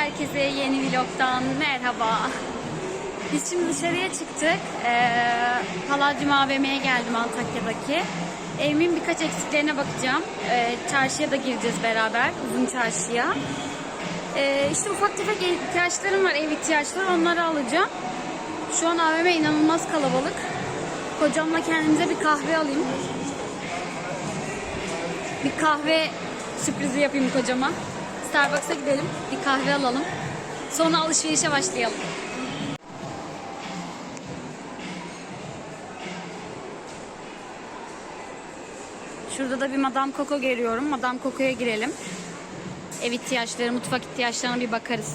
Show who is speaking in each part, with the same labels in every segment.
Speaker 1: Herkese yeni vlogdan merhaba. Biz şimdi dışarıya çıktık. Ee, Palladium AVM'ye geldim Antakya'daki. Evimin birkaç eksiklerine bakacağım. Ee, çarşıya da gireceğiz beraber, uzun çarşıya. Ee, işte ufak tefek ihtiyaçlarım var, ev ihtiyaçları. Onları alacağım. Şu an AVM inanılmaz kalabalık. Kocamla kendimize bir kahve alayım. Bir kahve sürprizi yapayım kocama. Starbucks'a gidelim, bir kahve alalım. Sonra alışverişe başlayalım. Şurada da bir Madame Coco görüyorum. Madame Coco'ya girelim. Ev ihtiyaçları, mutfak ihtiyaçlarına bir bakarız.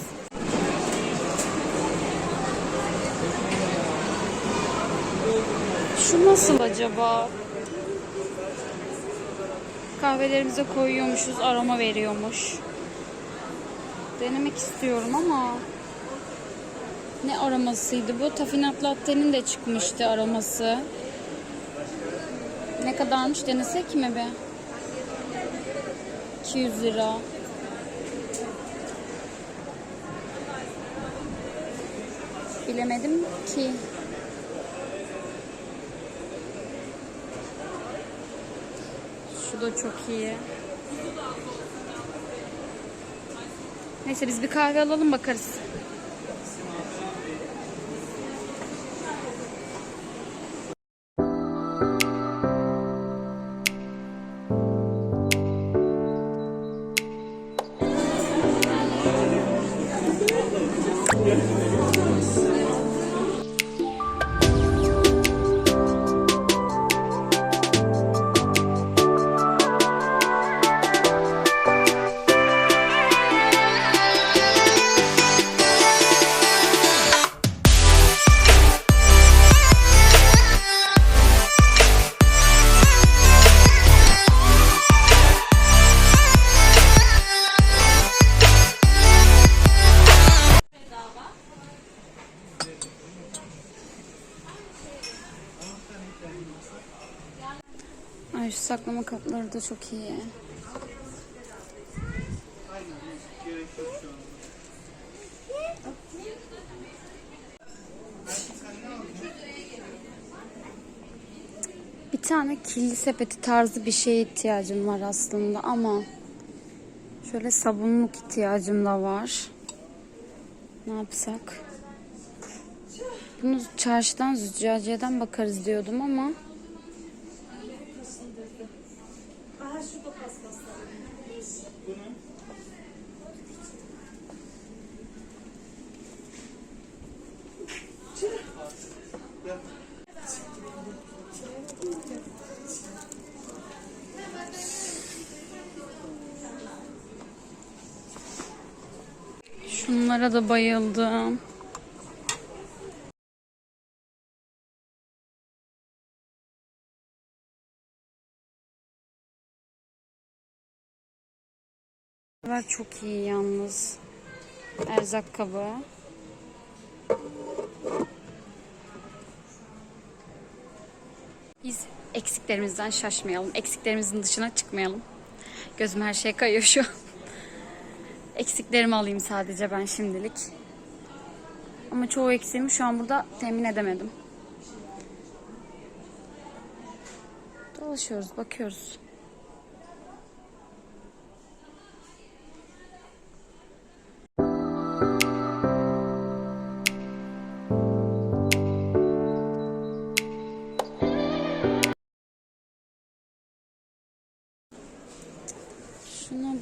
Speaker 1: Şu nasıl acaba? Kahvelerimize koyuyormuşuz, aroma veriyormuş. Denemek istiyorum ama ne aromasıydı bu? Tafinat latte'nin de çıkmıştı aroması. Ne kadarmış denesek mi be? 200 lira. Bilemedim ki. Şu da çok iyi. Neyse biz bir kahve alalım bakarız. Saklama kapları da çok iyi. Bir tane kirli sepeti tarzı bir şeye ihtiyacım var aslında ama şöyle sabunluk ihtiyacım da var. Ne yapsak? Bunu çarşıdan züccaciyeden bakarız diyordum ama şunlara da bayıldım. Çok iyi yalnız. Erzak kabı. Biz eksiklerimizden şaşmayalım. Eksiklerimizin dışına çıkmayalım. Gözüm her şeye kayıyor şu an. Eksiklerimi alayım sadece ben şimdilik. Ama çoğu eksiğimi şu an burada temin edemedim. Dolaşıyoruz, bakıyoruz.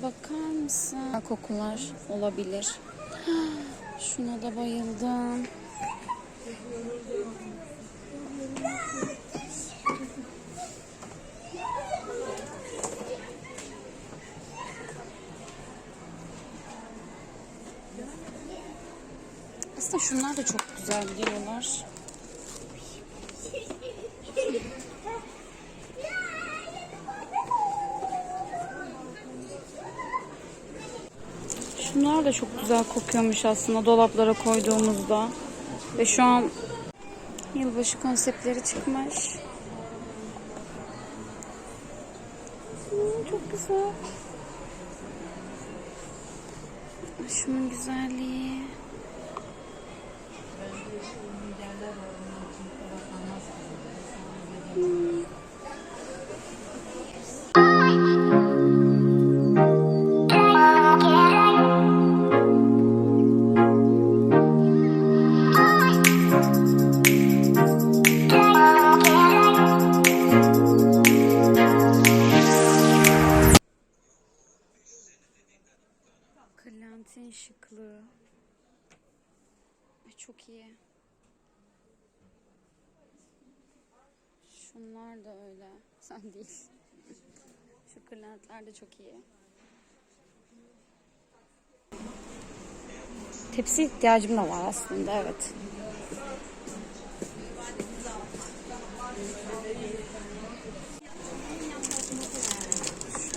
Speaker 1: Bakar mısın? Kokular olabilir. Şuna da bayıldım. Aslında şunlar da çok güzel diyorlar. Şunlar da çok güzel kokuyormuş aslında dolaplara koyduğumuzda. Ve şu an yılbaşı konseptleri çıkmış. Hmm, çok güzel. Şunun güzelliği. Öyle. Sen değil. Şu kırlentler de çok iyi. Tepsi ihtiyacım da var aslında evet.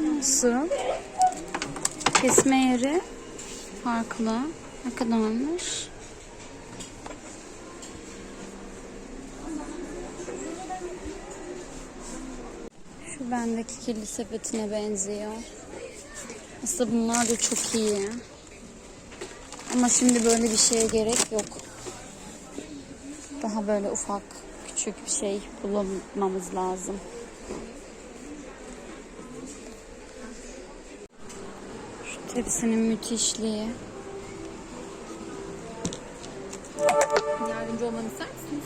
Speaker 1: Nasıl? Kesme yeri farklı. Ne kadarmış? Şu bendeki kirli sepetine benziyor. Aslında bunlar da çok iyi. Ama şimdi böyle bir şeye gerek yok. Daha böyle ufak, küçük bir şey bulmamız lazım. Şu tepsinin müthişliği.
Speaker 2: Yardımcı olmanı ister misin?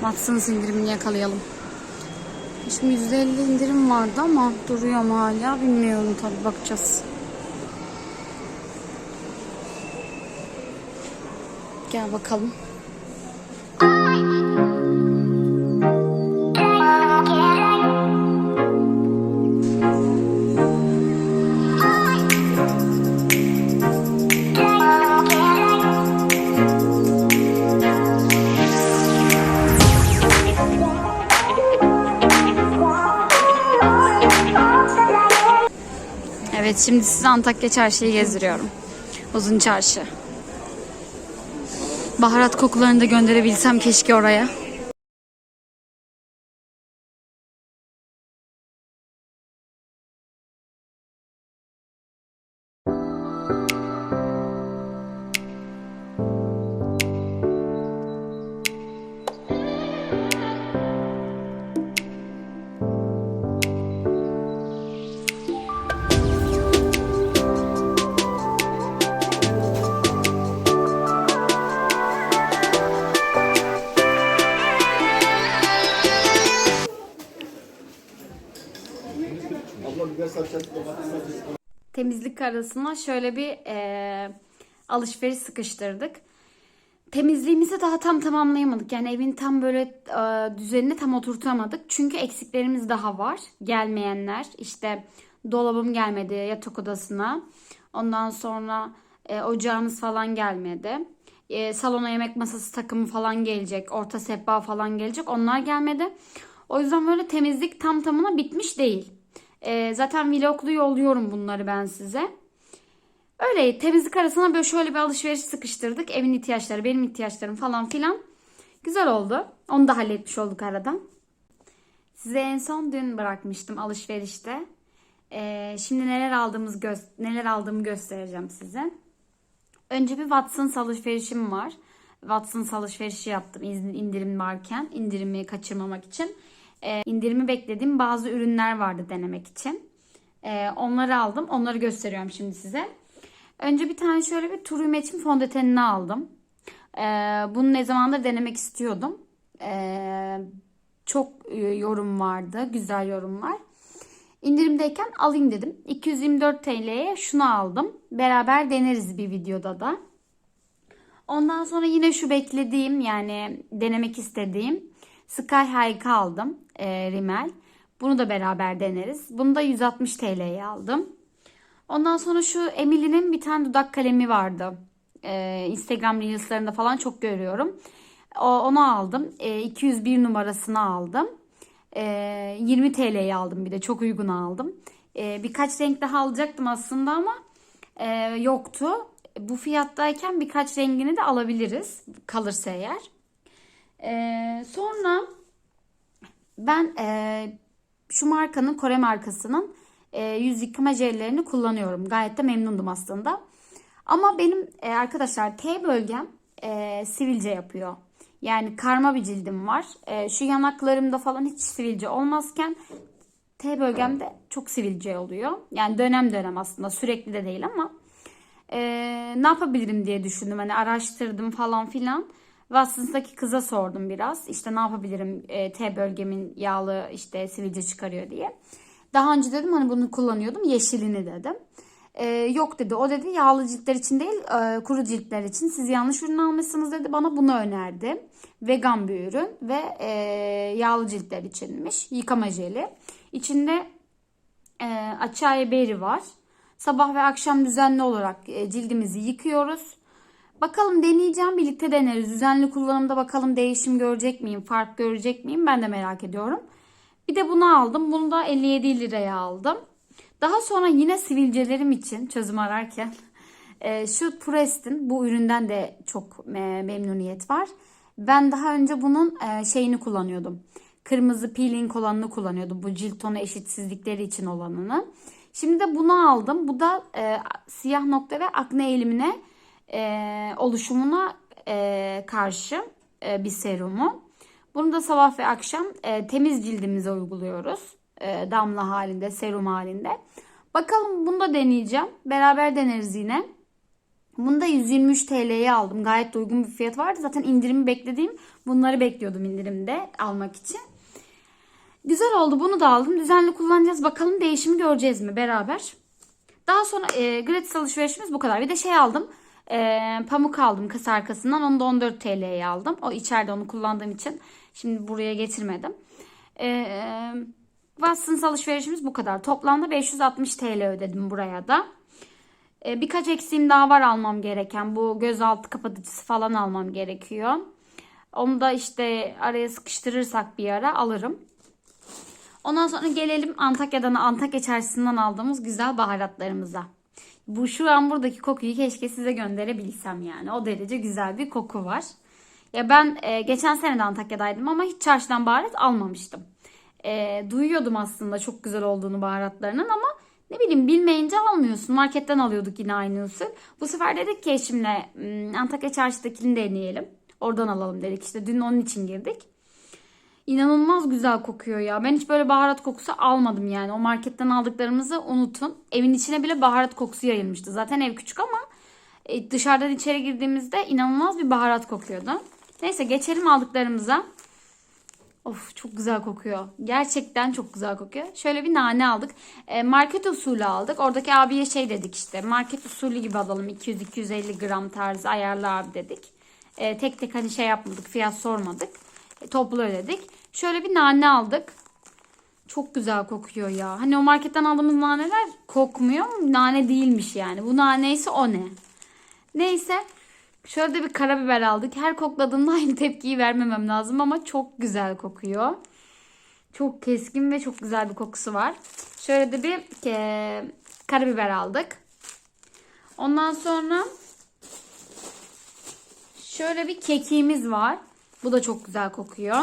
Speaker 1: Watson's indirimini yakalayalım. Şimdi %50 indirim vardı ama duruyor mu hala bilmiyorum tabi bakacağız. Gel bakalım. Evet şimdi size Antakya Çarşı'yı gezdiriyorum. Uzun çarşı. Baharat kokularını da gönderebilsem keşke oraya. Temizlik arasına şöyle bir e, alışveriş sıkıştırdık. Temizliğimizi daha tam tamamlayamadık. Yani evin tam böyle e, düzenini tam oturtamadık. Çünkü eksiklerimiz daha var. Gelmeyenler. işte dolabım gelmedi yatak odasına. Ondan sonra e, ocağımız falan gelmedi. E, salona yemek masası takımı falan gelecek. Orta sehpa falan gelecek. Onlar gelmedi. O yüzden böyle temizlik tam tamına bitmiş değil. E, zaten vloglu yolluyorum bunları ben size. Öyle temizlik arasına böyle şöyle bir alışveriş sıkıştırdık. Evin ihtiyaçları, benim ihtiyaçlarım falan filan. Güzel oldu. Onu da halletmiş olduk aradan. Size en son dün bırakmıştım alışverişte. Ee, şimdi neler aldığımız neler aldığımı göstereceğim size. Önce bir Watsons alışverişim var. Watsons alışverişi yaptım indirim varken. indirimi kaçırmamak için. Ee, indirimi beklediğim bazı ürünler vardı denemek için. Ee, onları aldım. Onları gösteriyorum şimdi size. Önce bir tane şöyle bir True Match'in fondötenini aldım. Ee, bunu ne zamandır denemek istiyordum. Ee, çok e, yorum vardı. Güzel yorumlar. İndirimdeyken alayım dedim. 224 TL'ye şunu aldım. Beraber deneriz bir videoda da. Ondan sonra yine şu beklediğim yani denemek istediğim Sky High aldım. E, Rimmel. Bunu da beraber deneriz. Bunu da 160 TL'ye aldım. Ondan sonra şu Emily'nin bir tane dudak kalemi vardı. Ee, Instagram Reels'larında falan çok görüyorum. O, onu aldım. Ee, 201 numarasını aldım. Ee, 20 TL'ye aldım bir de. Çok uygun aldım. Ee, birkaç renk daha alacaktım aslında ama e, yoktu. Bu fiyattayken birkaç rengini de alabiliriz. Kalırsa eğer. Ee, sonra ben e, şu markanın Kore markasının e, yüz yıkama jellerini kullanıyorum. Gayet de memnundum aslında. Ama benim e, arkadaşlar T bölgem e, sivilce yapıyor. Yani karma bir cildim var. E, şu yanaklarımda falan hiç sivilce olmazken T bölgemde çok sivilce oluyor. Yani dönem dönem aslında sürekli de değil ama e, ne yapabilirim diye düşündüm. Hani araştırdım falan filan. Watson's'daki kıza sordum biraz. İşte ne yapabilirim e, T bölgemin yağlı işte sivilce çıkarıyor diye. Daha önce dedim hani bunu kullanıyordum yeşilini dedim. E, yok dedi o dedi yağlı ciltler için değil e, kuru ciltler için siz yanlış ürün almışsınız dedi bana bunu önerdi. Vegan bir ürün ve e, yağlı ciltler içinmiş yıkama jeli. İçinde e, açaya beri var. Sabah ve akşam düzenli olarak e, cildimizi yıkıyoruz. Bakalım deneyeceğim birlikte deneriz. Düzenli kullanımda bakalım değişim görecek miyim, fark görecek miyim ben de merak ediyorum. Bir de bunu aldım. Bunu da 57 liraya aldım. Daha sonra yine sivilcelerim için çözüm ararken e, şu Preston bu üründen de çok e, memnuniyet var. Ben daha önce bunun e, şeyini kullanıyordum. Kırmızı peeling olanını kullanıyordum. Bu cilt tonu eşitsizlikleri için olanını. Şimdi de bunu aldım. Bu da e, siyah nokta ve akne eğilimine e, oluşumuna e, karşı e, bir serumu. Bunu da sabah ve akşam e, temiz cildimize uyguluyoruz. E, damla halinde, serum halinde. Bakalım bunu da deneyeceğim. Beraber deneriz yine. Bunu da 123 TL'ye aldım. Gayet de uygun bir fiyat vardı. Zaten indirimi beklediğim bunları bekliyordum indirimde almak için. Güzel oldu. Bunu da aldım. Düzenli kullanacağız. Bakalım değişimi göreceğiz mi beraber. Daha sonra e, gratis alışverişimiz bu kadar. Bir de şey aldım. E, pamuk aldım kasa arkasından. Onu da 14 TL'ye aldım. O içeride onu kullandığım için. Şimdi buraya getirmedim. E, Watsons alışverişimiz bu kadar. Toplamda 560 TL ödedim buraya da. E, birkaç eksiğim daha var almam gereken. Bu gözaltı kapatıcısı falan almam gerekiyor. Onu da işte araya sıkıştırırsak bir ara alırım. Ondan sonra gelelim Antakya'dan, Antakya çarşısından aldığımız güzel baharatlarımıza. Bu şu an buradaki kokuyu keşke size gönderebilsem yani. O derece güzel bir koku var. Ya ben e, geçen sene de Antakya'daydım ama hiç çarşıdan baharat almamıştım. E, duyuyordum aslında çok güzel olduğunu baharatlarının ama ne bileyim bilmeyince almıyorsun. Marketten alıyorduk yine aynı usul. Bu sefer dedik ki eşimle "Hmm, Antakya çarşıdakini deneyelim. Oradan alalım dedik. İşte dün onun için girdik. İnanılmaz güzel kokuyor ya. Ben hiç böyle baharat kokusu almadım yani. O marketten aldıklarımızı unutun. Evin içine bile baharat kokusu yayılmıştı. Zaten ev küçük ama e, dışarıdan içeri girdiğimizde inanılmaz bir baharat kokuyordu. Neyse geçelim aldıklarımıza. Of çok güzel kokuyor. Gerçekten çok güzel kokuyor. Şöyle bir nane aldık. E, market usulü aldık. Oradaki abiye şey dedik işte. Market usulü gibi alalım. 200-250 gram tarzı ayarlı abi dedik. E, tek tek hani şey yapmadık. Fiyat sormadık. E, toplu ödedik. Şöyle bir nane aldık. Çok güzel kokuyor ya. Hani o marketten aldığımız naneler kokmuyor. Nane değilmiş yani. Bu naneyse o ne? Neyse. Şöyle de bir karabiber aldık. Her kokladığımda aynı tepkiyi vermemem lazım ama çok güzel kokuyor. Çok keskin ve çok güzel bir kokusu var. Şöyle de bir e, karabiber aldık. Ondan sonra şöyle bir kekiğimiz var. Bu da çok güzel kokuyor.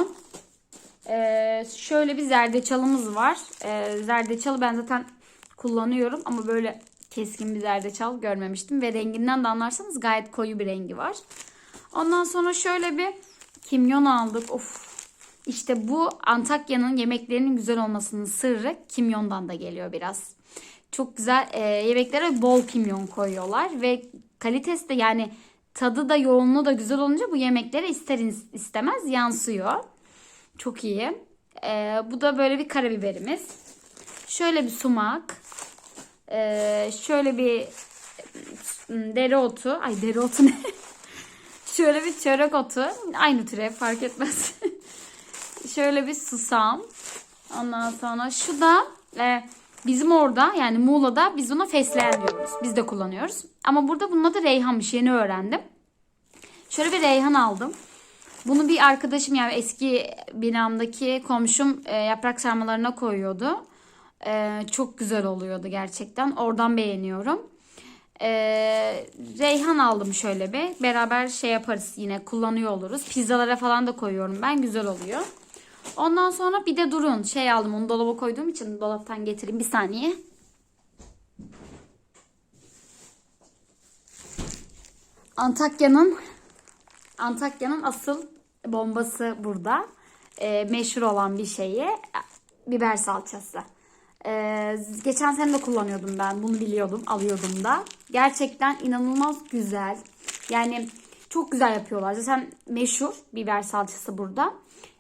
Speaker 1: Ee, şöyle bir zerdeçalımız var. Ee, zerdeçalı ben zaten kullanıyorum ama böyle keskin bir zerdeçal görmemiştim. Ve renginden de anlarsanız gayet koyu bir rengi var. Ondan sonra şöyle bir kimyon aldık. Of. İşte bu Antakya'nın yemeklerinin güzel olmasının sırrı kimyondan da geliyor biraz. Çok güzel e, yemeklere bol kimyon koyuyorlar ve kalitesi de yani tadı da yoğunluğu da güzel olunca bu yemeklere ister istemez yansıyor. Çok iyi. Ee, bu da böyle bir karabiberimiz. Şöyle bir sumak. Ee, şöyle bir ım, dereotu. Ay dereotu ne? şöyle bir çörek otu. Aynı türe fark etmez. şöyle bir susam. Ondan sonra şu da e, bizim orada yani Muğla'da biz buna fesleğen diyoruz. Biz de kullanıyoruz. Ama burada bunun adı reyhanmış. Yeni öğrendim. Şöyle bir reyhan aldım. Bunu bir arkadaşım yani eski binamdaki komşum e, yaprak sarmalarına koyuyordu. E, çok güzel oluyordu gerçekten. Oradan beğeniyorum. E, reyhan aldım şöyle bir. Beraber şey yaparız yine kullanıyor oluruz. Pizzalara falan da koyuyorum ben. Güzel oluyor. Ondan sonra bir de durun şey aldım onu dolaba koyduğum için dolaptan getireyim bir saniye. Antakya'nın Antakya'nın asıl bombası burada. Ee, meşhur olan bir şeyi biber salçası. Ee, geçen sene de kullanıyordum ben. Bunu biliyordum, alıyordum da. Gerçekten inanılmaz güzel. Yani çok güzel yapıyorlar. Zaten meşhur biber salçası burada.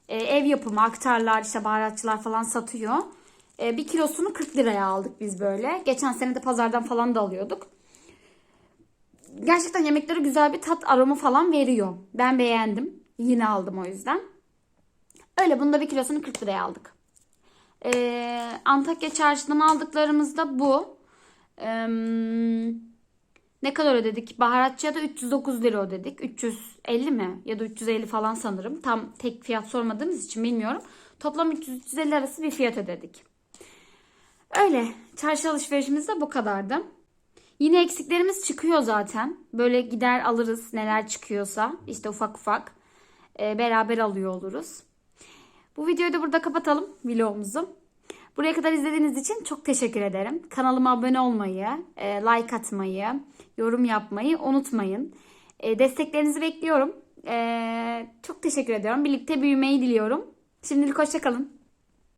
Speaker 1: Ee, ev yapımı aktarlar, işte baharatçılar falan satıyor. Ee, bir kilosunu 40 liraya aldık biz böyle. Geçen sene de pazardan falan da alıyorduk gerçekten yemeklere güzel bir tat aromu falan veriyor. Ben beğendim. Yine aldım o yüzden. Öyle bunda bir kilosunu 40 liraya aldık. Ee, Antakya çarşıdan aldıklarımız da bu. Ee, ne kadar ödedik? Baharatçıya da 309 lira ödedik. 350 mi? Ya da 350 falan sanırım. Tam tek fiyat sormadığımız için bilmiyorum. Toplam 300-350 arası bir fiyat ödedik. Öyle. Çarşı alışverişimiz de bu kadardı. Yine eksiklerimiz çıkıyor zaten. Böyle gider alırız neler çıkıyorsa. işte ufak ufak. Ee, beraber alıyor oluruz. Bu videoyu da burada kapatalım vlogumuzu. Buraya kadar izlediğiniz için çok teşekkür ederim. Kanalıma abone olmayı, e, like atmayı, yorum yapmayı unutmayın. E, desteklerinizi bekliyorum. E, çok teşekkür ediyorum. Birlikte büyümeyi diliyorum. Şimdilik hoşçakalın.